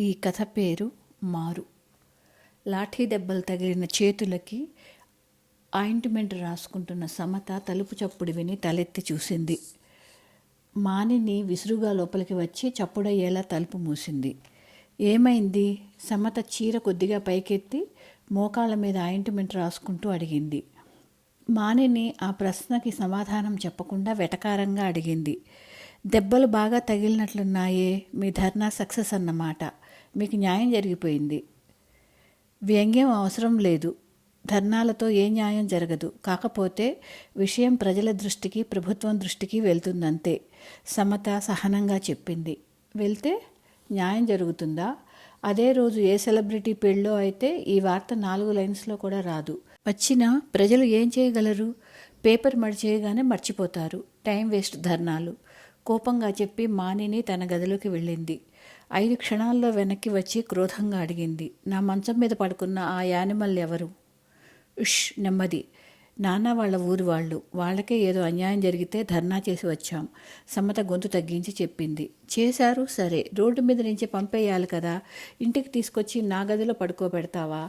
ఈ కథ పేరు మారు. లాఠీ దెబ్బలు తగిలిన చేతులకి ఆయింట్మెంట్ రాసుకుంటున్న సమత తలుపు చప్పుడు విని తలెత్తి చూసింది. మానిని విసురుగా లోపలికి వచ్చి చప్పుడయ్యేలా తలుపు మూసింది. ఏమైంది? సమత చీర కొద్దిగా పైకెత్తి మోకాళ్ళ మీద ఆయింట్మెంట్ రాసుకుంటూ అడిగింది. మానిని ఆ ప్రశ్నకి సమాధానం చెప్పకుండా వెటకారంగా అడిగింది. దెబ్బలు బాగా తగిలినట్లున్నాయే మీ ధర్నా సక్సెస్ అన్నమాట. మీకు న్యాయం జరిగిపోయింది. వ్యంగ్యం అవసరం లేదు. ధర్నాలతో ఏ న్యాయం జరగదు. కాకపోతే విషయం ప్రజల దృష్టికి ప్రభుత్వం దృష్టికి వెళ్తుందంతే. సమత సహనంగా చెప్పింది. వెళ్తే న్యాయం జరుగుతుందా? అదే రోజు ఏ సెలబ్రిటీ పెళ్ళో అయితే ఈ వార్త నాలుగు లైన్స్లో కూడా రాదు. వచ్చినా ప్రజలు ఏం చేయగలరు? పేపర్ మడిచేయగానే మర్చిపోతారు. టైం వేస్ట్ ధర్నాలు. కోపంగా చెప్పి మానిని తన గదిలోకి వెళ్ళింది. ఐదు క్షణాల్లో వెనక్కి వచ్చి క్రోధంగా అడిగింది. నా మంచం మీద పడుకున్న ఆ యానిమల్ ఎవరు? ఉష్ నెమ్మది. నాన్న వాళ్ళ ఊరు వాళ్ళు. వాళ్ళకే ఏదో అన్యాయం జరిగితే ధర్నా చేసి వచ్చాం. సమత గొంతు తగ్గించి చెప్పింది. చేశారు సరే. రోడ్డు మీద నుంచి పంపేయాలి కదా. ఇంటికి తీసుకొచ్చి నా గదిలో పడుకోబెడతావా?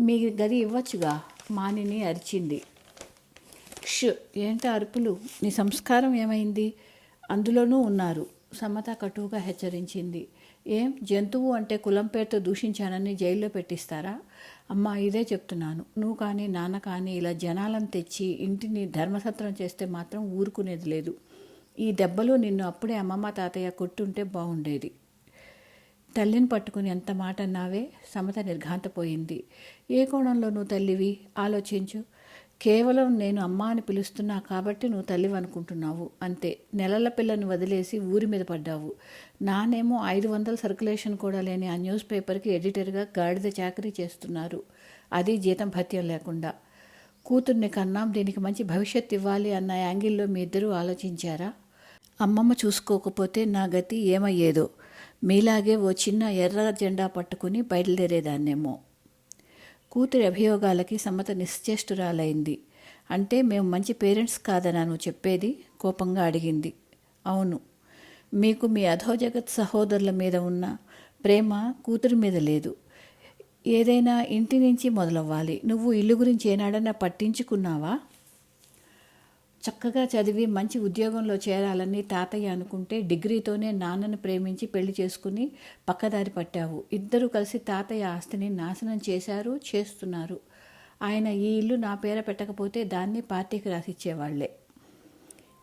మీ గది ఇవ్వచ్చుగా? మానిని అరిచింది. క్షు ఏంట అరుపులు? నీ సంస్కారం ఏమైంది? అందులోనూ ఉన్నారు. సమత కటువుగా హెచ్చరించింది. ఏం జంతువు అంటే కులం పేరుతో దూషించానని జైల్లో పెట్టిస్తారా? అమ్మా ఇదే చెప్తున్నాను. నువ్వు కానీ నాన్న కానీ ఇలా జనాలను తెచ్చి ఇంటిని ధర్మసత్రం చేస్తే మాత్రం ఊరుకునేది లేదు. ఈ దెబ్బలు నిన్ను అప్పుడే అమ్మమ్మ తాతయ్య కొట్టుంటే బాగుండేది తల్లిని పట్టుకుని ఎంత మాట అన్నావే సమత నిర్ఘాంతపోయింది. ఏ కోణంలో నువ్వు తల్లివి? ఆలోచించు. కేవలం నేను అమ్మ అని పిలుస్తున్నా కాబట్టి నువ్వు తల్లివి అనుకుంటున్నావు. అంతే. నెలల పిల్లని వదిలేసి ఊరి మీద పడ్డావు. నానేమో ఐదు వందల సర్క్యులేషన్ కూడా లేని ఆ న్యూస్ పేపర్కి ఎడిటర్గా గాడిద చాకరీ చేస్తున్నారు. అది జీతం భత్యం లేకుండా. కూతుర్ని కన్నాం దీనికి మంచి భవిష్యత్తు ఇవ్వాలి అన్న యాంగిల్లో మీ ఇద్దరూ ఆలోచించారా? అమ్మమ్మ చూసుకోకపోతే నా గతి ఏమయ్యేదో. మీలాగే ఓ చిన్న ఎర్ర జెండా పట్టుకుని బయలుదేరేదాన్నేమో. కూతురి అభియోగాలకి సమ్మత నిశ్చేష్టురాలైంది. అంటే మేము మంచి పేరెంట్స్ కాదనా చెప్పేది? కోపంగా అడిగింది. అవును. మీకు మీ అధోజగత్ సహోదరుల మీద ఉన్న ప్రేమ కూతురి మీద లేదు. ఏదైనా ఇంటి నుంచి మొదలవ్వాలి. నువ్వు ఇల్లు గురించి ఏనాడన్నా పట్టించుకున్నావా? చక్కగా చదివి మంచి ఉద్యోగంలో చేరాలని తాతయ్య అనుకుంటే డిగ్రీతోనే నాన్నను ప్రేమించి పెళ్ళి చేసుకుని పక్కదారి పట్టావు. ఇద్దరు కలిసి తాతయ్య ఆస్తిని నాశనం చేశారు చేస్తున్నారు. ఆయన ఈ ఇల్లు నా పేర పెట్టకపోతే దాన్ని పార్టీకి రాసిచ్చేవాళ్ళే.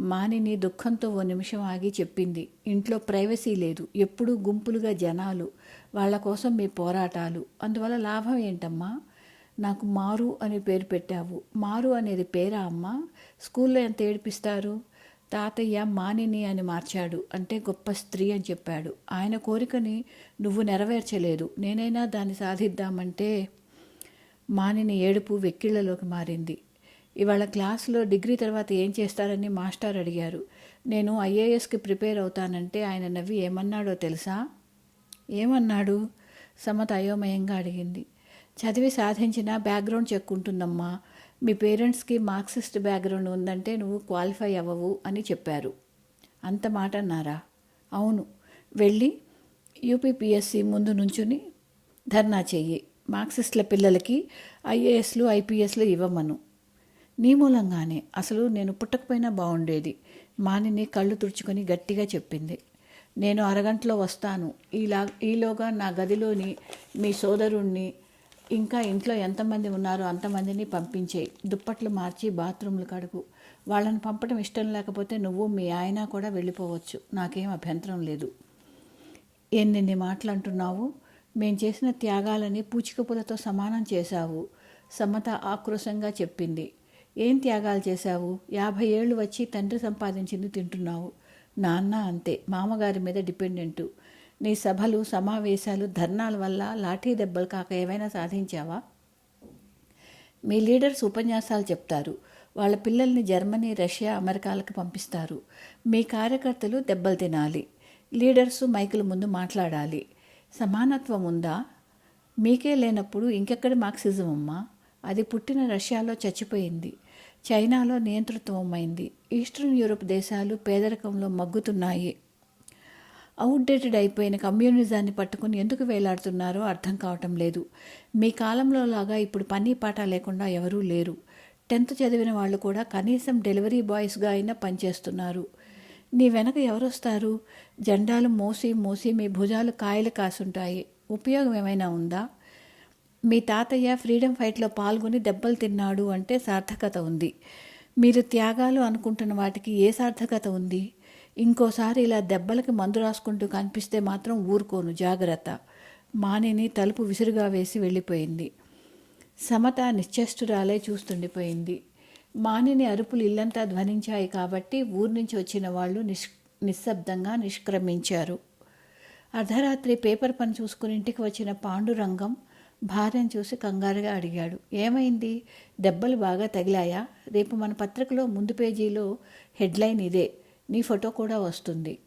మానిని దుఃఖంతో ఓ నిమిషం ఆగి చెప్పింది. ఇంట్లో ప్రైవసీ లేదు. ఎప్పుడూ గుంపులుగా జనాలు. వాళ్ళ కోసం మీ పోరాటాలు. అందువల్ల లాభం ఏంటమ్మా? నాకు మారు అని పేరు పెట్టావు. మారు అనేది పేరా అమ్మ? స్కూల్లో ఎంత ఏడిపిస్తారు? తాతయ్య మానిని అని మార్చాడు. అంటే గొప్ప స్త్రీ అని చెప్పాడు. ఆయన కోరికని నువ్వు నెరవేర్చలేదు. నేనైనా దాన్ని సాధిద్దామంటే మానిని ఏడుపు వెక్కిళ్ళలోకి మారింది. ఇవాళ క్లాసులో డిగ్రీ తర్వాత ఏం చేస్తారని మాస్టర్ అడిగారు. నేను ఐఏఎస్కి ప్రిపేర్ అవుతానంటే ఆయన నవ్వి ఏమన్నాడో తెలుసా? ఏమన్నాడు? సమత అయోమయంగా అడిగింది. చదివి సాధించిన బ్యాక్గ్రౌండ్ చెక్ ఉంటుందమ్మా. మీ పేరెంట్స్కి మార్క్సిస్ట్ బ్యాక్గ్రౌండ్ ఉందంటే నువ్వు క్వాలిఫై అవ్వవు అని చెప్పారు. అంత మాట అన్నారా? అవును. వెళ్ళి యూపీపీఎస్సి ముందు నుంచుని ధర్నా చెయ్యి. మార్క్సిస్టుల పిల్లలకి ఐఏఎస్లు ఐపీఎస్లు ఇవ్వమను. నీ మూలంగానే. అసలు నేను పుట్టకపోయినా బాగుండేది. మానిని కళ్ళు తుడుచుకొని గట్టిగా చెప్పింది. నేను అరగంటలో వస్తాను. ఈలా ఈలోగా నా గదిలోని మీ సోదరుణ్ణి ఇంకా ఇంట్లో ఎంతమంది ఉన్నారో అంతమందిని పంపించేయి దుప్పట్లు మార్చి బాత్రూమ్లు కడుగు. వాళ్ళని పంపడం ఇష్టం లేకపోతే నువ్వు మీ ఆయన కూడా వెళ్ళిపోవచ్చు. నాకేం అభ్యంతరం లేదు. ఎన్నెన్ని మాటలు అంటున్నావు మేం చేసిన త్యాగాలని పూచికపులతో సమానం చేశావు. సమత ఆక్రోశంగా చెప్పింది. ఏం త్యాగాలు చేశావు? యాభై ఏళ్ళు వచ్చి తండ్రి సంపాదించింది తింటున్నావు. నాన్న అంతే. మామగారి మీద డిపెండెంటు. నీ సభలు సమావేశాలు ధర్నాల వల్ల లాఠీ దెబ్బలు కాక ఏమైనా సాధించావా? మీ లీడర్స్ ఉపన్యాసాలు చెప్తారు. వాళ్ళ పిల్లల్ని జర్మనీ రష్యా అమెరికాలకు పంపిస్తారు. మీ కార్యకర్తలు దెబ్బలు తినాలి. లీడర్స్ మైకుల ముందు మాట్లాడాలి. సమానత్వం ఉందా? మీకే లేనప్పుడు ఇంకెక్కడి మార్క్సిజం అమ్మా? అది పుట్టిన రష్యాలో చచ్చిపోయింది. చైనాలో నియంతృత్వం అయింది. ఈస్టర్న్ యూరోప్ దేశాలు పేదరికంలో మగ్గుతున్నాయి. అవుట్డేటెడ్ అయిపోయిన కమ్యూనిజాన్ని పట్టుకుని ఎందుకు వేలాడుతున్నారో అర్థం కావటం లేదు. మీ కాలంలో లాగా ఇప్పుడు పని పాట లేకుండా ఎవరూ లేరు. టెన్త్ చదివిన వాళ్ళు కూడా కనీసం డెలివరీ బాయ్స్గా అయినా పనిచేస్తున్నారు. నీ వెనక ఎవరొస్తారు? జెండాలు మోసి మోసి మీ భుజాలు కాయలు కాసుంటాయి. ఉపయోగం ఏమైనా ఉందా? మీ తాతయ్య ఫ్రీడమ్ ఫైట్లో పాల్గొని దెబ్బలు తిన్నాడు అంటే సార్థకత ఉంది. మీరు త్యాగాలు అనుకుంటున్న వాటికి ఏ సార్థకత ఉంది? ఇంకోసారి ఇలా దెబ్బలకి మందు రాసుకుంటూ కనిపిస్తే మాత్రం ఊరుకోను జాగ్రత్త. మానిని తలుపు విసురుగా వేసి వెళ్ళిపోయింది. సమత నిశ్చేష్టురాలే చూస్తుండిపోయింది. మానిని అరుపులు ఇల్లంతా ధ్వనించాయి కాబట్టి ఊరి నుంచి వచ్చిన వాళ్ళు నిష్ నిశ్శబ్దంగా నిష్క్రమించారు. అర్ధరాత్రి పేపర్ పని చూసుకుని ఇంటికి వచ్చిన పాండురంగం భార్యను చూసి కంగారుగా అడిగాడు. ఏమైంది? దెబ్బలు బాగా తగిలాయా? రేపు మన పత్రికలో ముందు పేజీలో హెడ్లైన్ ఇదే. నీ ఫోటో కూడా వస్తుంది.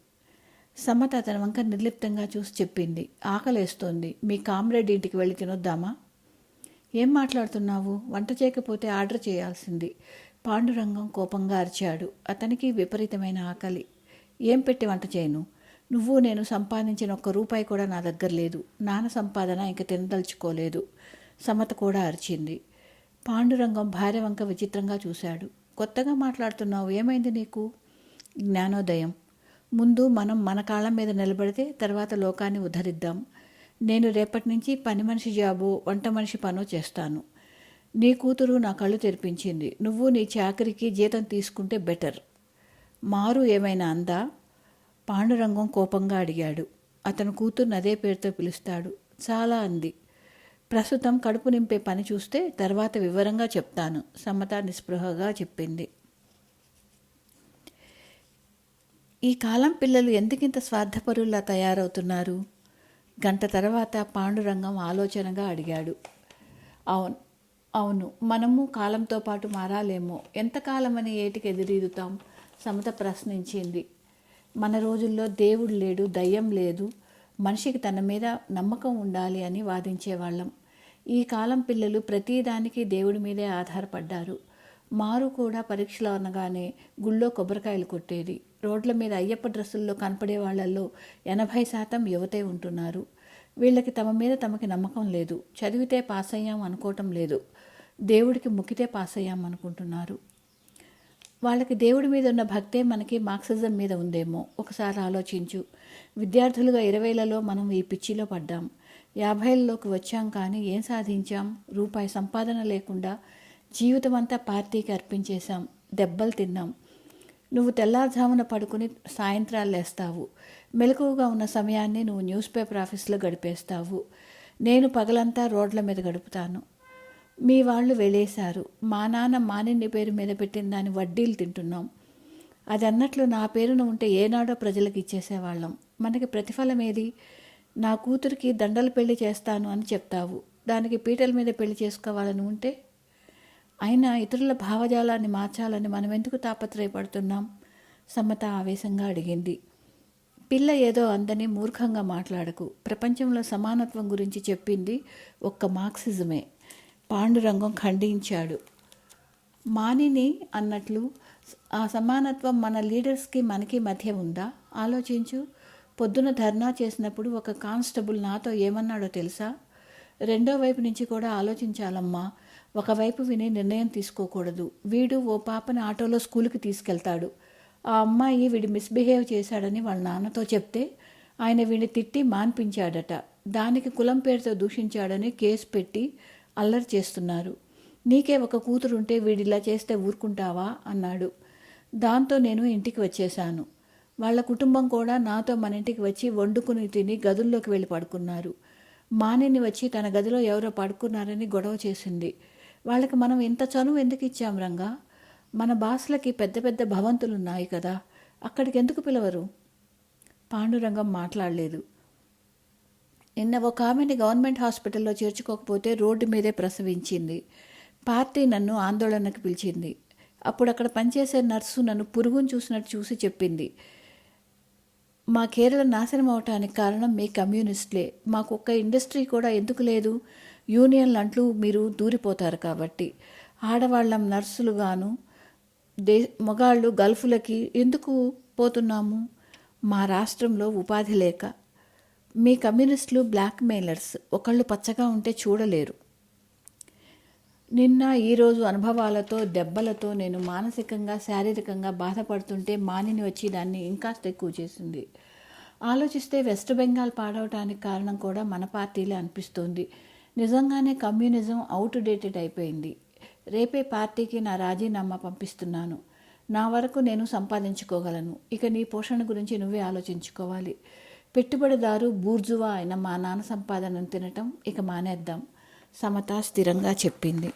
సమత అతని వంక నిర్లిప్తంగా చూసి చెప్పింది. ఆకలేస్తోంది. మీ కామ్రేడ్ ఇంటికి వెళ్ళి తినొద్దామా? ఏం మాట్లాడుతున్నావు? వంట చేయకపోతే ఆర్డర్ చేయాల్సింది. పాండురంగం కోపంగా అరిచాడు. అతనికి విపరీతమైన ఆకలి. ఏం పెట్టి వంట చేయను? నువ్వు నేను సంపాదించిన ఒక్క రూపాయి కూడా నా దగ్గర లేదు. నాన్న సంపాదన ఇంక తినదలుచుకోలేదు. సమత కూడా అరిచింది. పాండురంగం భార్య వంక విచిత్రంగా చూశాడు. కొత్తగా మాట్లాడుతున్నావు. ఏమైంది నీకు? జ్ఞానోదయం. ముందు మనం మన కాళ్ళ మీద నిలబడితే తర్వాత లోకాన్ని ఉద్ధరిద్దాం. నేను రేపటి నుంచి పని మనిషి జాబు వంట మనిషి పను చేస్తాను. నీ కూతురు నా కళ్ళు తెరిపించింది. నువ్వు నీ చాకరికి జీతం తీసుకుంటే బెటర్. మారు ఏమైనా అందా? పాండురంగం కోపంగా అడిగాడు. అతను కూతుర్ని అదే పేరుతో పిలుస్తాడు. చాలా అంది. ప్రస్తుతం కడుపు నింపే పని చూస్తే తర్వాత వివరంగా చెప్తాను సమత నిస్పృహగా చెప్పింది. ఈ కాలం పిల్లలు ఎందుకింత స్వార్థపరుల్లా తయారవుతున్నారు? గంట తర్వాత పాండురంగం ఆలోచనగా అడిగాడు. అవును అవును మనము కాలంతో పాటు మారాలేమో. ఎంతకాలమని ఏటికి ఎదురీదుతాం? సమత ప్రశ్నించింది. మన రోజుల్లో దేవుడు లేడు దయ్యం లేదు. మనిషికి తన మీద నమ్మకం ఉండాలి అని వాదించేవాళ్ళం. ఈ కాలం పిల్లలు ప్రతిదానికి దేవుడి మీదే ఆధారపడ్డారు. మారు కూడా పరీక్షలు అనగానే గుళ్ళో కొబ్బరికాయలు కొట్టేది. రోడ్ల మీద అయ్యప్ప డ్రెస్సుల్లో కనపడే వాళ్ళల్లో ఎనభై శాతం యువతే ఉంటున్నారు. వీళ్ళకి తమ మీద తమకి నమ్మకం లేదు. చదివితే పాస్ అయ్యాం అనుకోవటం లేదు. దేవుడికి ముక్కితే పాస్ అయ్యాం అనుకుంటున్నారు. వాళ్ళకి దేవుడి మీద ఉన్న భక్తే మనకి మార్క్సిజం మీద ఉందేమో. ఒకసారి ఆలోచించు. విద్యార్థులుగా ఇరవైలలో మనం ఈ పిచ్చిలో పడ్డాం. యాభైలలోకి వచ్చాం కానీ ఏం సాధించాం? రూపాయి సంపాదన లేకుండా జీవితం అంతా పార్టీకి అర్పించేశాం. దెబ్బలు తిన్నాం. నువ్వు తెల్లారుజామున పడుకుని సాయంత్రాలు లేస్తావు. మెలకువగా ఉన్న సమయాన్ని నువ్వు న్యూస్ పేపర్ ఆఫీస్లో గడిపేస్తావు. నేను పగలంతా రోడ్ల మీద గడుపుతాను. మీ వాళ్ళు వెళ్ళేశారు మా నాన్న మానిన్ని పేరు మీద పెట్టిన దాని వడ్డీలు తింటున్నాం. అది అన్నట్లు నా పేరును ఉంటే ఏనాడో ప్రజలకు ఇచ్చేసేవాళ్ళం. మనకి ప్రతిఫలం ఏది? నా కూతురికి దండలు పెళ్ళి చేస్తాను అని చెప్తావు. దానికి పీటల మీద పెళ్ళి చేసుకోవాలని ఉంటే అయినా ఇతరుల భావజాలాన్ని మార్చాలని మనం ఎందుకు తాపత్రయపడుతున్నాం? సమ్మత ఆవేశంగా అడిగింది. పిల్ల ఏదో అందని మూర్ఖంగా మాట్లాడకు. ప్రపంచంలో సమానత్వం గురించి చెప్పింది ఒక్క మార్క్సిజమే. పాండురంగం ఖండించాడు. మానిని అన్నట్లు ఆ సమానత్వం మన లీడర్స్కి మనకి మధ్య ఉందా? ఆలోచించు. పొద్దున ధర్నా చేసినప్పుడు ఒక కానిస్టేబుల్ నాతో ఏమన్నాడో తెలుసా? రెండో వైపు నుంచి కూడా ఆలోచించాలమ్మా. ఒకవైపు విని నిర్ణయం తీసుకోకూడదు. వీడు ఓ పాపని ఆటోలో స్కూల్కి తీసుకెళ్తాడు. ఆ అమ్మాయి వీడు మిస్బిహేవ్ చేశాడని వాళ్ళ నాన్నతో చెప్తే ఆయన వీడిని తిట్టి మాన్పించాడట. దానికి కులం పేరుతో దూషించాడని కేసు పెట్టి అల్లరి చేస్తున్నారు. నీకే ఒక కూతురుంటే వీడిలా చేస్తే ఊరుకుంటావా? అన్నాడు. దాంతో నేను ఇంటికి వచ్చేశాను. వాళ్ళ కుటుంబం కూడా నాతో మన ఇంటికి వచ్చి వండుకుని తిని గదుల్లోకి వెళ్ళి పడుకున్నారు. మానేని వచ్చి తన గదిలో ఎవరో పడుకున్నారని గొడవ చేసింది. వాళ్ళకి మనం ఇంత చనువు ఎందుకు ఇచ్చాం రంగా? మన బాసులకి పెద్ద పెద్ద భవంతులు ఉన్నాయి కదా అక్కడికి ఎందుకు పిలవరు? పాండురంగం మాట్లాడలేదు. నిన్న ఒక ఆమెని గవర్నమెంట్ హాస్పిటల్లో చేర్చుకోకపోతే రోడ్డు మీదే ప్రసవించింది. పార్టీ నన్ను ఆందోళనకు పిలిచింది. అప్పుడు అక్కడ పనిచేసే నర్సు నన్ను పురుగును చూసినట్టు చూసి చెప్పింది. మా కేరళ నాశనం అవటానికి కారణం మీ కమ్యూనిస్టులే. మాకు ఒక్క ఇండస్ట్రీ కూడా ఎందుకు లేదు? యూనియన్లు అంటూ మీరు దూరిపోతారు కాబట్టి ఆడవాళ్ళం నర్సులుగాను దే మగాళ్ళు గల్ఫ్లకి ఎందుకు పోతున్నాము? మా రాష్ట్రంలో ఉపాధి లేక మీ కమ్యూనిస్టులు బ్లాక్ మెయిలర్స్ ఒకళ్ళు పచ్చగా ఉంటే చూడలేరు. నిన్న ఈరోజు అనుభవాలతో దెబ్బలతో నేను మానసికంగా శారీరకంగా బాధపడుతుంటే మానిని వచ్చి దాన్ని ఇంకాస్త ఎక్కువ చేసింది. ఆలోచిస్తే వెస్ట్ బెంగాల్ పాడవటానికి కారణం కూడా మన పార్టీలే అనిపిస్తోంది. నిజంగానే కమ్యూనిజం అవుట్ డేటెడ్ అయిపోయింది. రేపే పార్టీకి నా రాజీనామా పంపిస్తున్నాను. నా వరకు నేను సంపాదించుకోగలను. ఇక నీ పోషణ గురించి నువ్వే ఆలోచించుకోవాలి. పెట్టుబడిదారు బూర్జువా అయిన మా నాన్న సంపాదనను తినటం ఇక మానేద్దాం. సమత స్థిరంగా చెప్పింది.